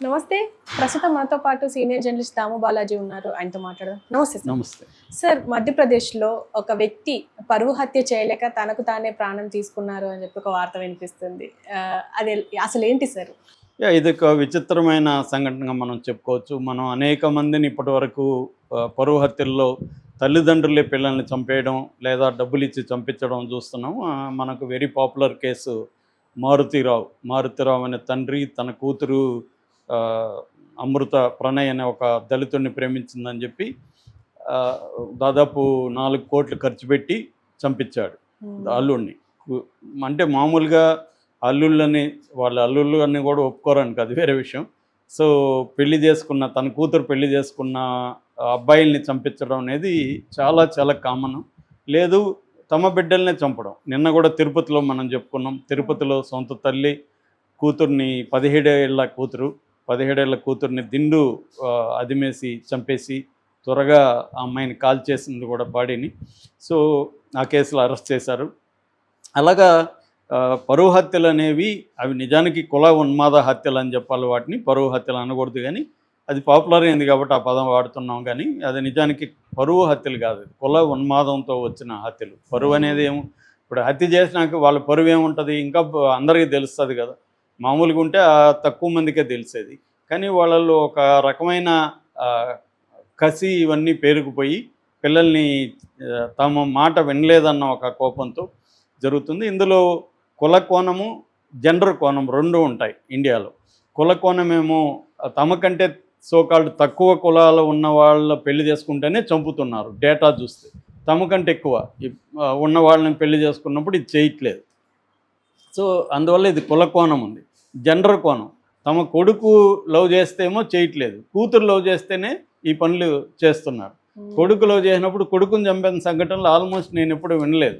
నమస్తే. ప్రస్తుతం మనతో పాటు సీనియర్ జర్నలిస్ట్ దాము బాలాజీ ఉన్నారు. ఆయనతో మాట్లాడదాం. నమస్తే సార్. నమస్తే. సార్ మధ్యప్రదేశ్లో ఒక వ్యక్తి పరువు హత్య చేయలేక తనకు తానే ప్రాణం తీసుకున్నారు అని చెప్పి ఒక వార్త వినిపిస్తుంది. అది అసలు ఏంటి సార్? ఇది ఒక విచిత్రమైన సంఘటనగా మనం చెప్పుకోవచ్చు. మనం అనేక మందిని ఇప్పటి వరకు పరువు హత్యల్లో తల్లిదండ్రులే పిల్లల్ని చంపేయడం లేదా డబ్బులు ఇచ్చి చంపించడం చూస్తున్నాం మనకు very popular case Maruthi Rao. Maruthi Rao అనే తండ్రి తన కూతురు అమృత ప్రణయ్ అనే ఒక దళితుడిని ప్రేమించిందని చెప్పి దాదాపు నాలుగు కోట్లు ఖర్చు పెట్టి చంపించాడు అల్లుడిని అంటే మామూలుగా అల్లుళ్ళని వాళ్ళ అల్లుళ్ళు అని కూడా ఒప్పుకోరని అది వేరే విషయం. సో పెళ్ళి చేసుకున్న తన కూతురు పెళ్ళి చేసుకున్న అబ్బాయిల్ని చంపించడం అనేది చాలా చాలా కామన్. లేదు తమ బిడ్డల్నే చంపడం. నిన్న కూడా తిరుపతిలో మనం చెప్పుకున్నాం. తిరుపతిలో సొంత తల్లి కూతుర్ని పదిహేడేళ్ళ కూతురు పదిహేడేళ్ళ కూతుర్ని దిండు అదిమేసి చంపేసి త్వరగా ఆ అమ్మాయిని కాల్ చేసింది కూడా బాడీని. సో ఆ కేసులో అరెస్ట్ చేశారు. అలాగా పరువు హత్యలు అనేవి అవి నిజానికి కుల ఉన్మాద హత్యలు అని చెప్పాలి వాటిని. పరువు హత్యలు అనకూడదు కానీ అది పాపులర్ అయింది కాబట్టి ఆ పదం వాడుతున్నాం కానీ అది నిజానికి పరువు హత్యలు కాదు. కుల ఉన్మాదంతో వచ్చిన హత్యలు. పరువు అనేది ఏమో ఇప్పుడు హత్య చేసినాక వాళ్ళ పరువు ఏముంటుంది? ఇంకా అందరికీ తెలుస్తుంది కదా. మామూలుగా ఉంటే తక్కువ మందికే తెలిసేది. కానీ వాళ్ళలో ఒక రకమైన కసి ఇవన్నీ పేరుకుపోయి పిల్లల్ని తమ మాట వినలేదన్న ఒక కోపంతో జరుగుతుంది. ఇందులో కుల కోణము జెండర్ కోణం రెండు ఉంటాయి ఇండియాలో. కుల కోణమేమో తమకంటే సోకాళ్ళు తక్కువ కులాలు ఉన్న వాళ్ళ పెళ్ళి చేసుకుంటేనే చంపుతున్నారు డేటా చూస్తే. తమకంటే ఎక్కువ ఉన్న వాళ్ళని పెళ్ళి చేసుకున్నప్పుడు ఇది చేయట్లేదు. సో అందువల్ల ఇది కుల కోణం ఉంది. జెండర్ కోణం. తమ కొడుకు లవ్ చేస్తేమో చేయట్లేదు. కూతురు లవ్ చేస్తేనే ఈ పనులు చేస్తున్నారు. కొడుకు లవ్ చేసినప్పుడు కొడుకుని చంపిన సంఘటనలు ఆల్మోస్ట్ నేను ఎప్పుడు వినలేదు.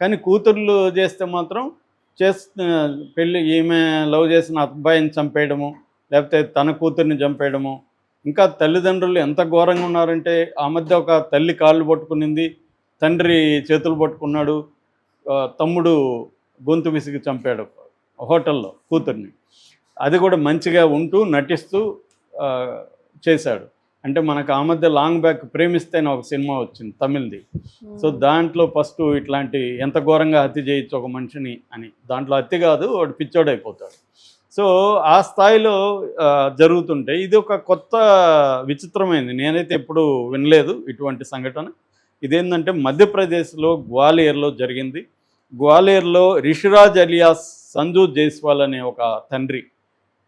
కానీ కూతుర్లు చేస్తే మాత్రం చేస్తు పెళ్ళి ఈమె లవ్ చేసిన అబ్బాయిని చంపేయడము లేకపోతే తన కూతుర్ని చంపేయడము. ఇంకా తల్లిదండ్రులు ఎంత ఘోరంగా ఉన్నారంటే ఆ మధ్య ఒక తల్లి కాళ్ళు పట్టుకునింది తండ్రి చేతులు పట్టుకున్నాడు తమ్ముడు గొంతు విసిగి చంపాడు. హోటల్లో కూతుర్ని. అది కూడా మంచిగా ఉంటూ నటిస్తూ చేశాడు. అంటే మనకు ఆ మధ్య లాంగ్ బ్యాక్ ప్రేమిస్తేనే ఒక సినిమా వచ్చింది తమిళ్ది. సో దాంట్లో ఫస్ట్ ఇట్లాంటి ఎంత ఘోరంగా హత్య చేయొచ్చు ఒక మనిషిని అని. దాంట్లో హత్య కాదు వాడు పిచ్చోడైపోతాడు. సో ఆ స్థాయిలో జరుగుతుంటే ఇది ఒక కొత్త విచిత్రమైంది. నేనైతే ఎప్పుడు వినలేదు ఇటువంటి సంఘటన. ఇదేంటంటే మధ్యప్రదేశ్లో గ్వాలియర్లో జరిగింది. గ్వాలియర్లో రిషిరాజ్ అలియాస్ సంజు జైస్వాల్ అనే ఒక తండ్రి.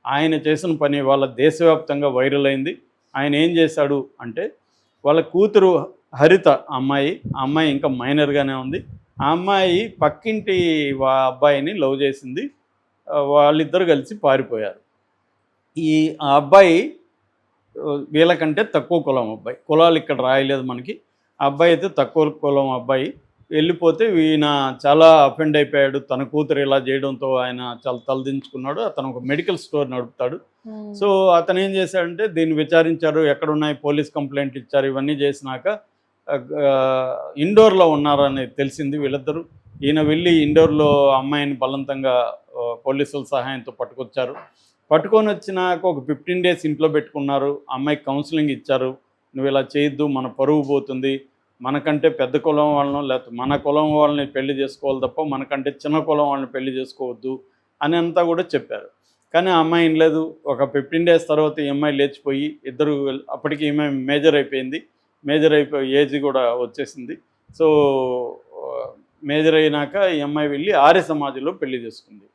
ఆయన చేసిన పని వాళ్ళ దేశవ్యాప్తంగా వైరల్ అయింది. ఆయన ఏం చేశాడు అంటే వాళ్ళ కూతురు హరిత అమ్మాయి ఆ అమ్మాయి ఇంకా మైనర్గానే ఉంది. ఆ అమ్మాయి పక్కింటి వా అబ్బాయిని లవ్ చేసింది. వాళ్ళిద్దరు కలిసి పారిపోయారు. ఈ ఆ అబ్బాయి వీళ్ళకంటే తక్కువ కులం అబ్బాయి. కులాలు ఇక్కడ రాయలేదు మనకి. ఆ అబ్బాయి అయితే తక్కువ కులం అబ్బాయి. వెళ్ళిపోతే ఈయన చాలా అఫెండ్ అయిపోయాడు. తన కూతురు ఇలా చేయడంతో ఆయన చాలా తలదించుకున్నాడు. అతను ఒక మెడికల్ స్టోర్ నడుపుతాడు. సో అతను ఏం చేశాడంటే దీన్ని విచారించారు. ఎక్కడున్నాయి? పోలీస్ కంప్లైంట్ ఇచ్చారు. ఇవన్నీ చేసినాక ఇండోర్లో ఉన్నారని తెలిసింది వీళ్ళిద్దరూ. ఈయన వెళ్ళి ఇండోర్లో అమ్మాయిని బలవంతంగా పోలీసుల సహాయంతో పట్టుకొచ్చారు. పట్టుకొని వచ్చినాక ఒక ఫిఫ్టీన్ డేస్ ఇంట్లో పెట్టుకున్నారు. అమ్మాయికి కౌన్సిలింగ్ ఇచ్చారు. నువ్వు ఇలా చేయొద్దు. మన పరువు పోతుంది. మనకంటే పెద్ద కులం వాళ్ళను లేకపోతే మన కులం వాళ్ళని పెళ్ళి చేసుకోవాలి తప్ప మనకంటే చిన్న కులం వాళ్ళని పెళ్ళి చేసుకోవద్దు అని అంతా కూడా చెప్పారు. కానీ ఆ అమ్మాయి లేదు. ఒక ఫిఫ్టీన్ డేస్ తర్వాత ఈ అమ్మాయి లేచిపోయి ఇద్దరు అప్పటికి ఈమె మేజర్ అయిపోయింది. మేజర్ అయిపోయి ఏజ్ కూడా వచ్చేసింది. సో మేజర్ అయినాక ఈ అమ్మాయి వెళ్ళి ఆర్య సమాజంలో పెళ్ళి చేసుకుంది.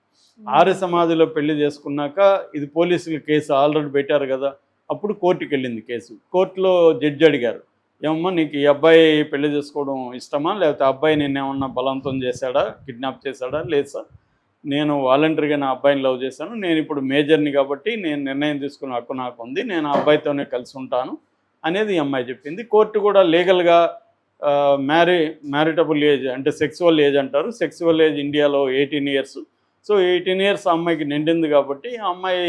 ఆర్య సమాధిలో పెళ్ళి చేసుకున్నాక ఇది పోలీసులు కేసు ఆల్రెడీ పెట్టారు కదా. అప్పుడు కోర్టుకి వెళ్ళింది కేసు. కోర్టులో జడ్జి అడిగారు. ఏమమ్మా నీకు ఈ అబ్బాయి పెళ్ళి చేసుకోవడం ఇష్టమా? లేకపోతే అబ్బాయి నేను ఏమన్నా బలవంతం చేశాడా? కిడ్నాప్ చేశాడా? లేదు సార్. నేను వాలంటరీగా నా అబ్బాయిని లవ్ చేశాను. నేను ఇప్పుడు మేజర్ని కాబట్టి నేను నిర్ణయం తీసుకున్న హక్కు నాకు ఉంది. నేను ఆ అబ్బాయితోనే కలిసి ఉంటాను అనేది ఈ అమ్మాయి చెప్పింది. కోర్టు కూడా లీగల్గా మ్యారీ మ్యారిటబుల్ ఏజ్ అంటే సెక్సువల్ ఏజ్ అంటారు. సెక్సువల్ ఏజ్ ఇండియాలో eighteen years. So eighteen years అమ్మాయికి నిండింది కాబట్టి ఆ అమ్మాయి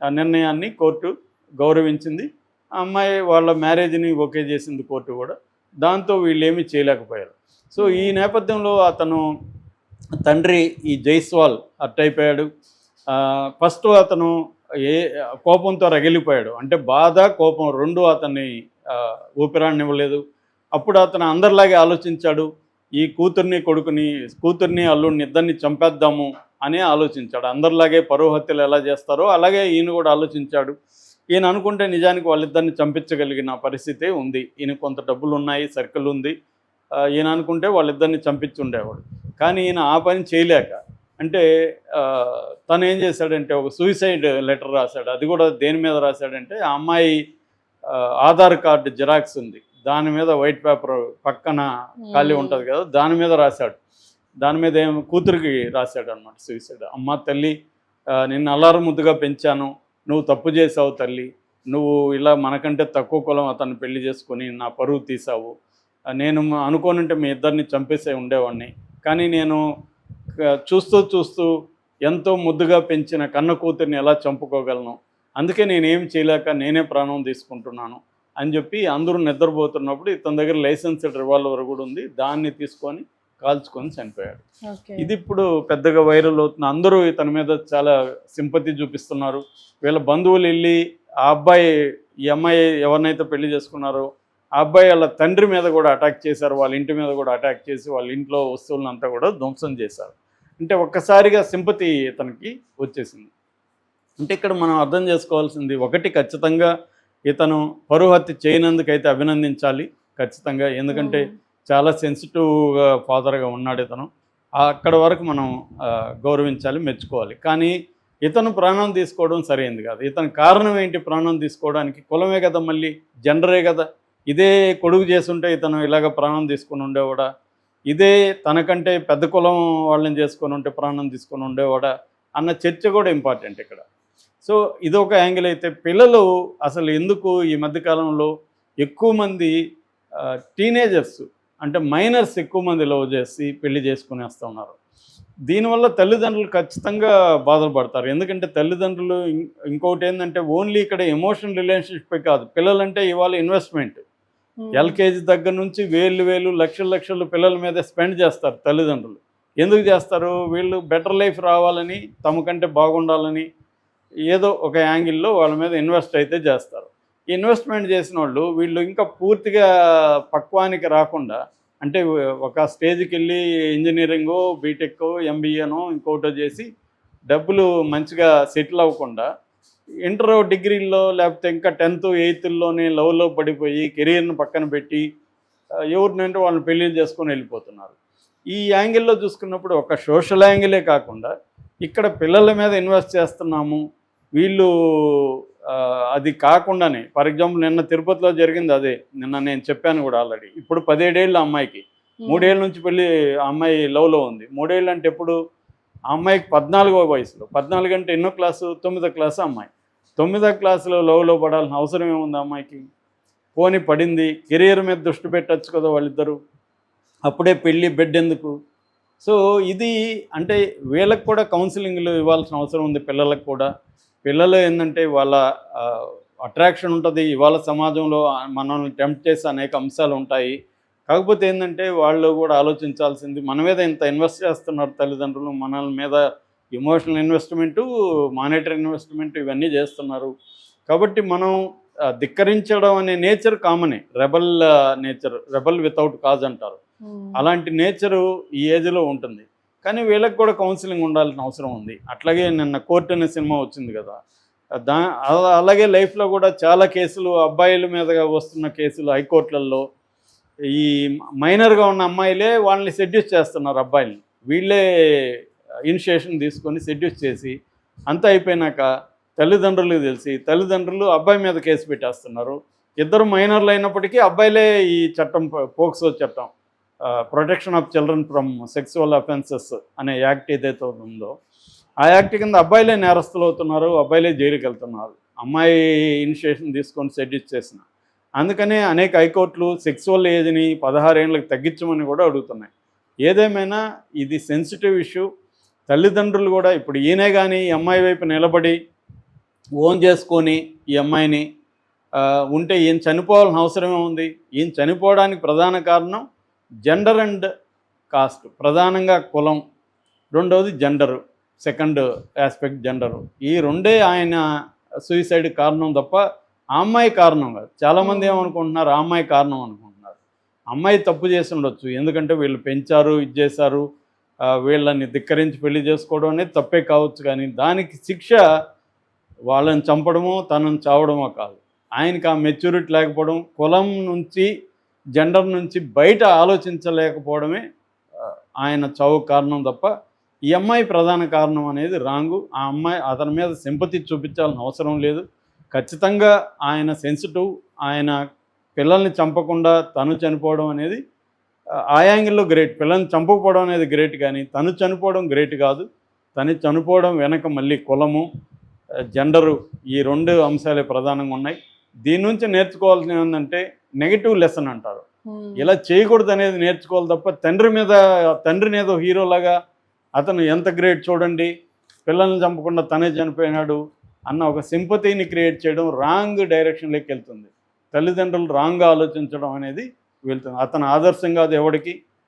ఆ నిర్ణయాన్ని కోర్టు గౌరవించింది. అమ్మాయి వాళ్ళ మ్యారేజ్ని ఓకే చేసింది కోర్టు కూడా. దాంతో వీళ్ళు ఏమీ చేయలేకపోయారు. సో ఈ నేపథ్యంలో అతను తండ్రి ఈ జైస్వాల్ అట్ అయిపోయాడు. ఫస్ట్ అతను ఏ కోపంతో రగిలిపోయాడు. అంటే బాధ కోపం రెండు అతన్ని ఊపిరాన్నివ్వలేదు అప్పుడు అతను అందరిలాగే ఆలోచించాడు. ఈ కూతుర్ని కొడుకుని కూతుర్ని అల్లుడిని ఇద్దరిని చంపేద్దాము అని ఆలోచించాడు. అందరిలాగే పరువు హత్యలు ఎలా చేస్తారో అలాగే ఈయన కూడా ఆలోచించాడు. ఈయన అనుకుంటే నిజానికి వాళ్ళిద్దరిని చంపించగలిగిన పరిస్థితి ఉంది. ఈయన కొంత డబ్బులు ఉన్నాయి సర్కిల్ ఉంది. ఈయన అనుకుంటే వాళ్ళిద్దరిని చంపించి ఉండేవాడు. కానీ ఈయన ఆ పని చేయలేక అంటే తను ఏం చేశాడంటే ఒక సూసైడ్ లెటర్ రాశాడు. అది కూడా దేని మీద రాశాడంటే ఆ అమ్మాయి ఆధార్ కార్డు జిరాక్స్ ఉంది. దాని మీద వైట్ పేపర్ పక్కన ఖాళీ ఉంటుంది కదా దాని మీద రాశాడు. దాని మీద ఏం కూతురికి రాశాడు అనమాట సూసైడ్ అమ్మ తల్లి ఆ, నిన్ను అల్లారు ముద్దుగా పెంచాను. నువ్వు తప్పు చేసావు తల్లి. నువ్వు ఇలా మనకంటే తక్కువ కులం అతను పెళ్ళి చేసుకొని నా పరువు తీసావు నేను అనుకోనుంటే మీ ఇద్దరిని చంపేసే ఉండేవాడిని కానీ నేను చూస్తూ చూస్తూ ఎంతో ముద్దుగా పెంచిన కన్న కూతుర్ని ఎలా చంపుకోగలను? అందుకే నేనేం చేయలేక నేనే ప్రాణం తీసుకుంటున్నాను అని చెప్పి అందరూ నిద్రపోతున్నప్పుడు ఇతని దగ్గర లైసెన్స్డ్ రివాల్వర్ కూడా ఉంది. దాన్ని తీసుకొని కాల్చుకొని చనిపోయాడు. ఇది ఇప్పుడు పెద్దగా వైరల్ అవుతుంది అందరూ ఇతని మీద చాలా సింపతి చూపిస్తున్నారు. వీళ్ళ బంధువులు వెళ్ళి ఆ అబ్బాయి ఈ అమ్మాయి ఎవరినైతే పెళ్ళి చేసుకున్నారో ఆ అబ్బాయి వాళ్ళ తండ్రి మీద కూడా అటాక్ చేశారు. వాళ్ళ ఇంటి మీద కూడా అటాక్ చేసి వాళ్ళ ఇంట్లో వస్తువులను అంతా కూడా ధ్వంసం చేశారు. అంటే ఒక్కసారిగా సింపతి ఇతనికి వచ్చేసింది. అంటే ఇక్కడ మనం అర్థం చేసుకోవాల్సింది ఒకటి ఖచ్చితంగా ఇతను పరువు హత్య చేయనందుకైతే అభినందించాలి ఖచ్చితంగా. ఎందుకంటే చాలా సెన్సిటివ్గా ఫాదర్గా ఉన్నాడు ఇతను. అక్కడ వరకు మనం గౌరవించాలి మెచ్చుకోవాలి. కానీ ఇతను ప్రాణం తీసుకోవడం సరైంది కాదు. ఇతని కారణం ఏంటి? ప్రాణం తీసుకోవడానికి కులమే కదా మళ్ళీ జెండరే కదా. ఇదే కొడుకు చేసుంటే ఇతను ఇలాగ ప్రాణం తీసుకుని ఉండేవాడా? ఇదే తనకంటే పెద్ద కులం వాళ్ళని చేసుకొని ఉంటే ప్రాణం తీసుకొని ఉండేవాడా? అన్న చర్చ కూడా ఇంపార్టెంట్ ఇక్కడ. సో ఇది ఒక యాంగిల్ అయితే పిల్లలు అసలు ఎందుకు ఈ మధ్యకాలంలో ఎక్కువ మంది టీనేజర్స్ అంటే మైనర్స్ ఎక్కువ మంది లవ్ చేసి పెళ్ళి చేసుకునేస్తూ ఉన్నారు. దీనివల్ల తల్లిదండ్రులు ఖచ్చితంగా బాధలు పడతారు. ఎందుకంటే తల్లిదండ్రులు ఇంకొకటి ఏంటంటే ఓన్లీ ఇక్కడ ఎమోషనల్ రిలేషన్షిప్ కాదు. పిల్లలంటే ఇవాళ ఇన్వెస్ట్మెంట్ ఎల్కేజీ దగ్గర నుంచి వేలు వేలు లక్షల లక్షలు పిల్లల మీద స్పెండ్ చేస్తారు తల్లిదండ్రులు. ఎందుకు చేస్తారు? వీళ్ళు బెటర్ లైఫ్ రావాలని తమ కంటే బాగుండాలని ఏదో ఒక యాంగిల్లో వాళ్ళ మీద ఇన్వెస్ట్ అయితే చేస్తారు. ఇన్వెస్ట్మెంట్ చేసిన వాళ్ళు వీళ్ళు ఇంకా పూర్తిగా పక్వానికి రాకుండా అంటే ఒక స్టేజ్కి వెళ్ళి ఇంజనీరింగు బీటెక్ ఎంబీఏనో ఇంకోటో చేసి డబ్బులు మంచిగా సెటిల్ అవ్వకుండా ఇంటర్ డిగ్రీల్లో లేకపోతే ఇంకా టెన్త్ ఎయిత్లోనే లవ్లో పడిపోయి కెరీర్ని పక్కన పెట్టి ఎవరినంటే వాళ్ళని పెళ్ళిళ్ళు చేసుకొని వెళ్ళిపోతున్నారు. ఈ యాంగిల్లో చూసుకున్నప్పుడు ఒక సోషల్ యాంగిలే కాకుండా ఇక్కడ పిల్లల మీద ఇన్వెస్ట్ చేస్తున్నాము వీళ్ళు అది కాకుండానే ఫర్ ఎగ్జాంపుల్ నిన్న తిరుపతిలో జరిగింది అదే నిన్న నేను చెప్పాను కూడా ఆల్రెడీ. ఇప్పుడు పదిహేడేళ్ళ అమ్మాయికి. మూడేళ్ళ నుంచి పెళ్ళి ఆ అమ్మాయి లవ్లో ఉంది. మూడేళ్ళు అంటే ఎప్పుడు? ఆ అమ్మాయికి పద్నాలుగో వయసులో. పద్నాలుగు అంటే ఎన్నో క్లాసు? తొమ్మిదో క్లాసు అమ్మాయి. తొమ్మిదో క్లాసులో లవ్లో పడాల్సిన అవసరం ఏముంది అమ్మాయికి? పోని పడింది కెరీర్ మీద దృష్టి పెట్టచ్చు కదా వాళ్ళిద్దరూ. అప్పుడే పెళ్ళి బెడ్ ఎందుకు? సో ఇది అంటే వీళ్ళకి కూడా కౌన్సిలింగ్లు ఇవ్వాల్సిన అవసరం ఉంది పిల్లలకు కూడా. పిల్లలు ఏంటంటే వాళ్ళ అట్రాక్షన్ ఉంటుంది. ఇవాళ సమాజంలో మనల్ని టెంప్ట్ చేసే అనేక అంశాలు ఉంటాయి. కాకపోతే ఏంటంటే వాళ్ళు కూడా ఆలోచించాల్సింది మన మీద ఇంత ఇన్వెస్ట్ చేస్తున్నారు తల్లిదండ్రులు మన మీద ఎమోషనల్ ఇన్వెస్ట్మెంటు మానిటరీ ఇన్వెస్ట్మెంట్ ఇవన్నీ చేస్తున్నారు. కాబట్టి మనం ధిక్కరించడం అనే నేచర్ కామనే rebel nature rebel without cause అంటారు. అలాంటి నేచరు ఈ ఏజ్లో ఉంటుంది. కానీ వీళ్ళకి కూడా కౌన్సిలింగ్ ఉండాల్సిన అవసరం ఉంది. అట్లాగే నిన్న కోర్ట్ అనే సినిమా వచ్చింది కదా. దా అలా- అలాగే లైఫ్లో కూడా చాలా కేసులు అబ్బాయిల మీదగా వస్తున్న కేసులు హైకోర్టులలో ఈ మైనర్గా ఉన్న అమ్మాయిలే వాళ్ళని సెడ్యూస్ చేస్తున్నారు అబ్బాయిల్ని. వీళ్ళే ఇనిషియేషన్ తీసుకొని సెడ్యూస్ చేసి అంతా అయిపోయినాక తల్లిదండ్రులకు తెలిసి తల్లిదండ్రులు అబ్బాయి మీద కేసు పెట్టేస్తున్నారు. ఇద్దరు మైనర్లు అయినప్పటికీ అబ్బాయిలే ఈ చట్టం పోక్సో చట్టం. Protection of children from sexual offences అనే యాక్ట్ ఏదైతే ఉందో ఆ యాక్ట్ కింద అబ్బాయిలే నేరస్తులు అవుతున్నారు అబ్బాయిలే జైలుకి వెళ్తున్నారు. అమ్మాయి ఇనిషియేషన్ తీసుకొని సెడ్యూస్ చేసిన. అందుకనే అనేక హైకోర్టులు సెక్సువల్ ఏజ్ని పదహారేళ్ళకి తగ్గించమని కూడా అడుగుతున్నాయి. ఏదేమైనా ఇది సెన్సిటివ్ ఇష్యూ తల్లిదండ్రులు కూడా ఇప్పుడు ఈయనే కానీ ఈ అమ్మాయి వైపు నిలబడి ఓన్ చేసుకొని ఈ అమ్మాయిని ఉంటే ఈయన చనిపోవాల్సిన అవసరమే ఉంది. ఈయన చనిపోవడానికి ప్రధాన కారణం జెండర్ అండ్ కాస్ట్ ప్రధానంగా కులం రెండవది జెండరు సెకండ్ ఆస్పెక్ట్ జెండర్ ఈ రెండే ఆయన సూసైడ్ కారణం తప్ప ఆ అమ్మాయి కారణం కాదు. చాలామంది ఏమనుకుంటున్నారు? ఆ అమ్మాయి కారణం అనుకుంటున్నారు. అమ్మాయి తప్పు చేసి ఉండొచ్చు. ఎందుకంటే వీళ్ళు పెంచారు ఇది చేశారు వీళ్ళని ధిక్కరించి పెళ్ళి చేసుకోవడం అనేది తప్పే కావచ్చు కానీ దానికి శిక్ష వాళ్ళని చంపడమో తనను చావడమో కాదు. ఆయనకి ఆ మెచ్యూరిటీ లేకపోవడం కులం నుంచి జెండర్ నుంచి బయట ఆలోచించలేకపోవడమే ఆయన చావు కారణం తప్ప ఈ అమ్మాయి ప్రధాన కారణం అనేది రాంగు. ఆ అమ్మాయి అతని మీద సింపతి చూపించాల్సిన అవసరం లేదు. ఖచ్చితంగా ఆయన సెన్సిటివ్ ఆయన పిల్లల్ని చంపకుండా తను చనిపోవడం అనేది ఆ, యాంగిల్లో గ్రేట్. పిల్లల్ని చంపకపోవడం అనేది గ్రేట్ కానీ తను చనిపోవడం గ్రేట్ కాదు. తను చనిపోవడం వెనక మళ్ళీ కులము జెండరు ఈ రెండు అంశాలే ప్రధానంగా ఉన్నాయి. దీని నుంచి నేర్చుకోవాల్సింది ఏంటంటే నెగిటివ్ లెసన్ అంటారు. ఇలా చేయకూడదు అనేది నేర్చుకోవాలి తప్ప తండ్రి మీద తండ్రిని ఏదో హీరోలాగా అతను ఎంత గ్రేట్ చూడండి పిల్లల్ని చంపకుండా తనే చనిపోయినాడు అన్న ఒక సింపతిని క్రియేట్ చేయడం రాంగ్ డైరెక్షన్లోకి వెళ్తుంది తల్లిదండ్రులు రాంగ్గా ఆలోచించడం అనేది వెళ్తుంది అతను ఆదర్శం కాదు ఎవడికి